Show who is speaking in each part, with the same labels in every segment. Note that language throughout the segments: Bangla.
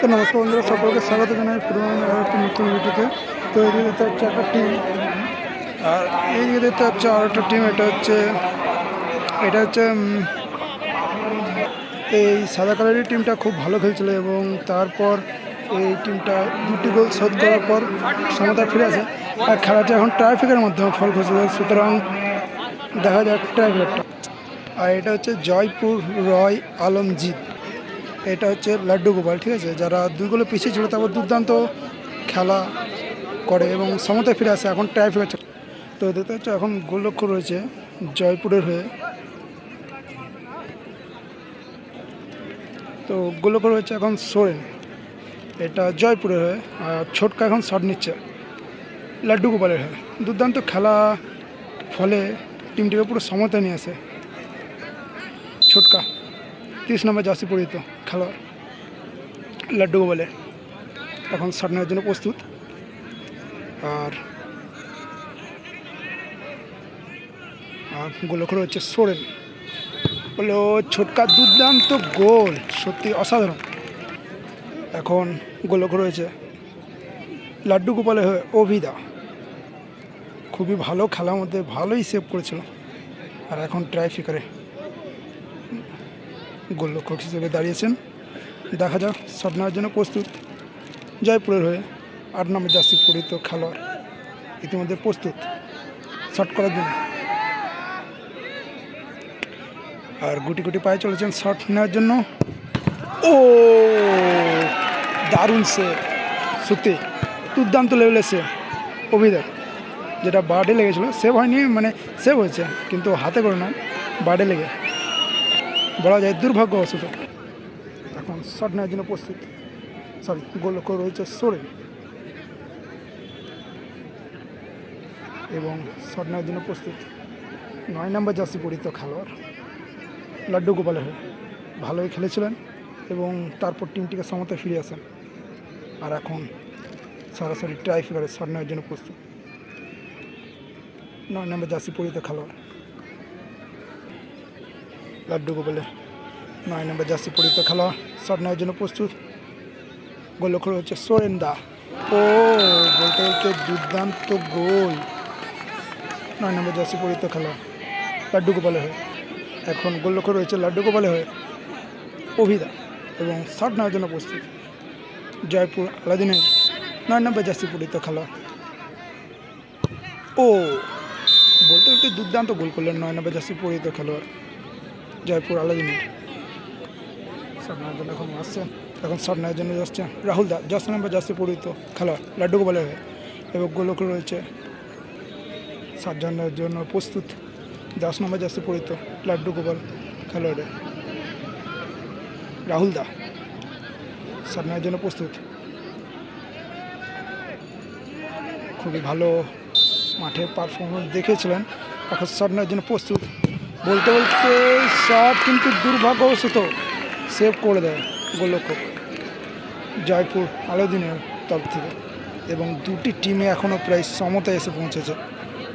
Speaker 1: তো নমস্কার বন্ধুরা, সকলকে স্বাগত জানাই ফুটবল একটি নতুন ভিডিওতে। তো এদিকে দেখতে হচ্ছে একটা টিম আর এইদিকে দেখতে হচ্ছে আর একটা টিম এটা হচ্ছে এটা হচ্ছে এই সাদা কালারের টিমটা খুব ভালো খেলছিল এবং তারপর এই টিমটা দুটি গোল শোধ করার পর সমতায় ফিরে আসে। আর খেলাটা এখন ট্রাফিকের মাধ্যমে ফল খুঁজে সুতরাং দেখা যাক ট্রাফিকটা আর এটা হচ্ছে জয়পুর রয় আলমজিৎ এটা হচ্ছে লাড্ডু গোপাল, ঠিক আছে? যারা দুই গোলে পিছিয়ে ছিল তারপর দুর্দান্ত খেলা করে এবং সমতায় ফিরে আসে, এখন ট্রাফিক আছে তো দেখতে হচ্ছে এখন গোললক্ষ্য রয়েছে জয়পুরের হয়ে। তো গোললক্ষ্য রয়েছে এখন সোরেন। এটা জয়পুরের হয়ে, আর ছোটকা এখন শট নিচ্ছে লাড্ডু গোপালের হয়ে। দুর্দান্ত খেলা ফলে টিমটিকে পুরো সমতায় নিয়ে আসে। ছোটকা, তিরিশ নম্বর জার্সি পরিহিত। খেলোয়াড় লাড্ডু গোপালে এখন শট নেওয়ার জন্য প্রস্তুত। আর আর গোলক্ষর হচ্ছে সোরেন। হলো ছোটকা দুর্দান্ত গোল। সত্যি অসাধারণ। এখন গোলক্ষর রয়েছে লাড্ডু গোপালে হয়ে অভিদা। খুবই ভালো খেলার মধ্যে ভালোই সেভ করেছিল। আর এখন ট্রাই ফিকারে গোলরক্ষক হিসেবে দাঁড়িয়েছেন। দেখা যাক নেওয়ার জন্য প্রস্তুত। জয়পুরের হয়ে আট নম্বর জার্সি পরিহিত খেলোয়াড় ইতিমধ্যে প্রস্তুত। শট করার জন্য। আর গুটি গুটি পায়ে চলেছেন শট নেওয়ার জন্য। ও, দারুণ সে সত্যি, দুর্দান্ত লেভেলে সে অভিযোগ যেটা বার্ডে লেগেছিলো সেভ হয়নি মানে সেভ হয়েছে, কিন্তু হাতে করে নয় বার্ডে লেগে। বলা যায় দুর্ভাগ্যবশত এখন শট নেওয়ার জন্য প্রস্তুত। সরি গোলক্ষ রয়েছে সোরেন। এবং শট নেওয়ার জন্য প্রস্তুত। নয় নম্বর জার্সি পরিত খেলোয়াড় লাড্ডু গোপালের হয়ে। ভালোই খেলেছিলেন এবং তারপর টিমটিকে সমতায় ফিরে আসেন। আর এখন সরাসরি ট্রাই ফিগারে শট নেওয়ার জন্য প্রস্তুত। নয় নম্বর জার্সি পরিত খেলোয়াড়। লাড্ডু গোপালে নয় নম্বর জার্সি পরিত খেলা। শট নেওয়ার জন্য প্রস্তুত। গোলক্ষর হচ্ছে সোরেন দা ও বলতে বলতে দুর্দান্ত গোল। নয় নম্বর জার্সি পরিত খেলা। লাড্ডু গোপালে হয়ে। এখন গোলক্ষর রয়েছে লাড্ডু গোপালে হয়ে অভিদা। এবং শট নেওয়ার জন্য প্রস্তুত। জয়পুর আলাদিনের নয় নম্বর জার্সি পরিত খেলা। ও বলতে বলতে দুর্দান্ত গোল করলেন নয় নম্বর জার্সি পরিত খেলোয়াড়। জয়পুর আলাদিনের শট এখন আসছে। এখন শট জন্য যাচ্ছে রাহুল দা দশ নম্বর জার্সি পরিহিত খেলোয়াড় লাড্ডু গোপালের হয়ে। এবং গোলক রয়েছে। নেওয়ার জন্য প্রস্তুত। দশ নম্বর জার্সি পরিহিত, লাড্ডু গোপাল খেলোয়াড়ে। রাহুল দা শট জন্য প্রস্তুত। খুবই ভালো মাঠে পারফরমেন্স দেখেছিলেন এখন শট জন্য প্রস্তুত। বলতে বলতে শট কিন্তু দুর্ভাগ্যবশত সেভ করে দেয় গোলরক্ষক জয়পুর আলোদিনের তরফ থেকে। এবং দুটি টিমে এখনও প্রায় সমতায় এসে পৌঁছেছে।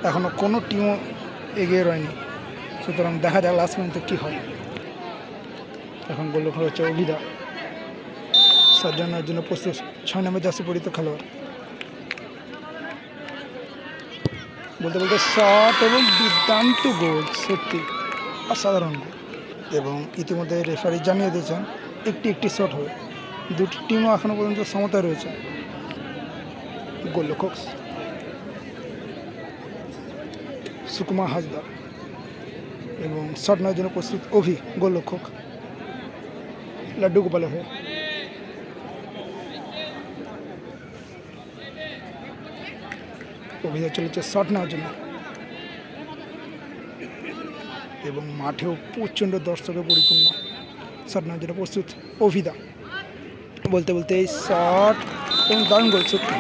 Speaker 1: এখনও কোনো টিমও এগিয়ে রয়নি। সুতরাং দেখা যাক লাস্ট পর্যন্ত কী হয়। এখন গোলরক্ষক হচ্ছে অভিদা। সাজানোর জন্য প্রস্তুত। ছয় নম্বর জার্সি পরিত খেলোয়াড়। বলতে বলতে শট এবং দুর্দান্ত গোল, সত্যি অসাধারণ গোল। এবং ইতিমধ্যে রেফারি জানিয়ে দিয়েছেন, একটি একটি শট হয়ে দুটি টিমও এখনও পর্যন্ত সমতায় রয়েছে। গোলরক্ষক সুকুমা হাসদা এবং শট নেওয়ার জন্য প্রস্তুত অভি গোলরক্ষক। লাড্ডু গোপালের হয়ে। অভিযান চলেছে শট নেওয়ার জন্য। এবং মাঠেও প্রচণ্ড দর্শকে পরিপূর্ণ শট নেওয়ার জন্য প্রস্তুত অভিদা। বলতে বলতে এই শট এবং দারুণ গোল সত্যি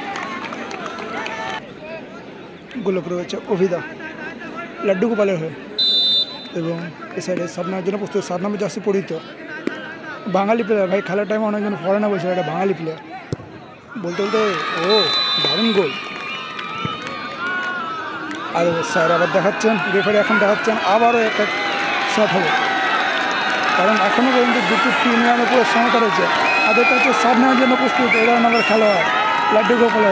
Speaker 1: গোলক রয়েছে অভিদা। লাড্ডু গোপালের হয়ে। এবং এ সাইডে শট নেওয়ার জন্য প্রস্তুত শট নম্বর জার্সি পরিহিত। বাঙালি প্লেয়ার ভাই, খেলার টাইমে অনেকজন ফরেনা বলছিল, এটা বাঙালি প্লেয়ার বলতে বলতে, ও, দারুণ গোল আর স্যার আবার দেখাচ্ছেন রেফারি এখন দেখাচ্ছেন, আবারও একটা শট হবে কারণ এখনও পর্যন্ত দুটো টিম উপরে সমতা রয়েছে। তাদের কাছে সাত নেওয়ার জন্য প্রস্তুত এগারো নম্বর খেলোয়াড়। লাড্ডু গোপালে,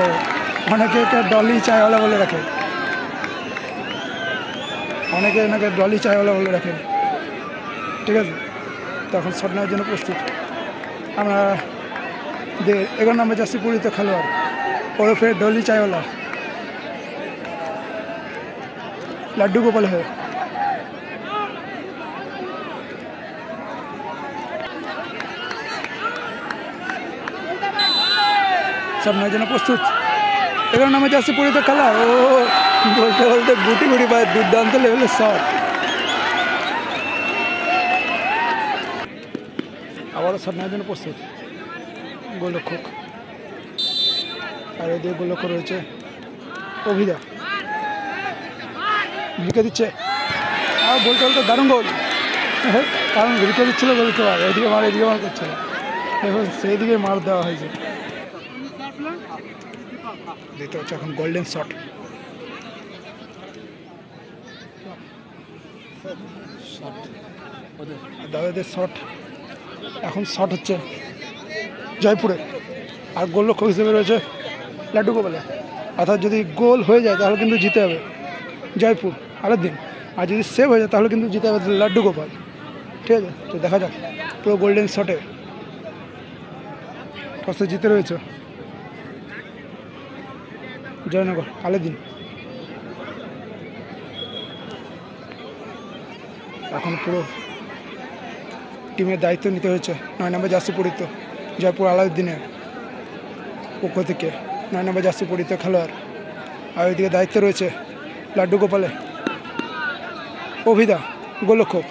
Speaker 1: অনেকে একে ডলি চায়ওয়ালা বলে রাখে। অনেকে এনাকে ডলি চায়ওয়ালা বলে রাখেন ঠিক আছে? তখন শট নেওয়ার জন্য প্রস্তুত। আমরা এগারো নম্বর জার্সি পরিচিত খেলোয়াড়। ওরফে ডলি চায়ওয়ালা লাড্ডু গোপাল হয়ে। সব নয় জন্য প্রস্তুত। এগারো নামে যাচ্ছে পরিত খেলা, ও, বলতে বলতে গুটি গুটি পায় দুর্দান্ত লেভেলের শট আবারও সব নয় জন্য প্রস্তুত। গোলক্ষক আর এদিকে গোলক্ষ রয়েছে অভিদা। ঢুকে দিচ্ছে। আর বলতে বলতে দারুণ গোল হ্যাঁ, কারণ ঢুকে দিচ্ছিল বলতে পারে। এদিকে মার এদিকে মার করছিল এখন সেই দিকে মার দেওয়া হয়েছে। দেখতে পাচ্ছ এখন গোল্ডেন শট দাদাদের শট এখন শট হচ্ছে জয়পুরে। আর গোলরক্ষক হিসেবে রয়েছে লাড্ডু গোপালে। অর্থাৎ যদি গোল হয়ে যায় তাহলে কিন্তু জিতে হবে জয়পুর। আরেক দিন আর যদি সেভ হয়ে যায়, তাহলে কিন্তু জিতে হবে লাড্ডু গোপাল। ঠিক আছে? তো দেখা যাক। পুরো গোল্ডেন শটে টসে জিতে রয়েছে। জয়নগর আলেদিন এখন পুরো টিমের দায়িত্ব নিতে হয়েছে। নয় নম্বর জার্সি পরিত জয়পুর আলাউদ্দিনের পক্ষ থেকে। নয় নম্বর জার্সি পরিত খেলোয়াড়। আর ওইদিকে দায়িত্ব রয়েছে লাড্ডু গোপালে অভিদা গোলক্ষক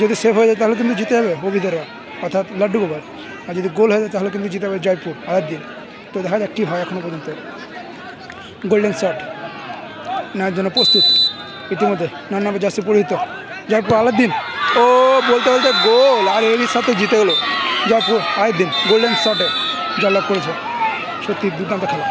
Speaker 1: যদি সেভ হয়ে যায় তাহলে কিন্তু জিতে যাবে অভিদারা অর্থাৎ লাড্ডু গোপাল। আর যদি গোল হয়ে যায় তাহলে কিন্তু জিতে যাবে জয়পুর আলাউদ্দিন তো দেখা যাক কী হয় এখনও পর্যন্ত। গোল্ডেন শট নেওয়ার জন্য প্রস্তুত। ইতিমধ্যে নয় নম্বর জার্সি পরিহিত। জয়পুর আলাদ্দিন ও, বলতে বলতে গোল। আর এরই সাথে জিতে গেলো জয়পুর আলাদ্দিন গোল্ডেন শটে জয়লাভ করেছে। সত্যি দুর্দান্ত খেলা।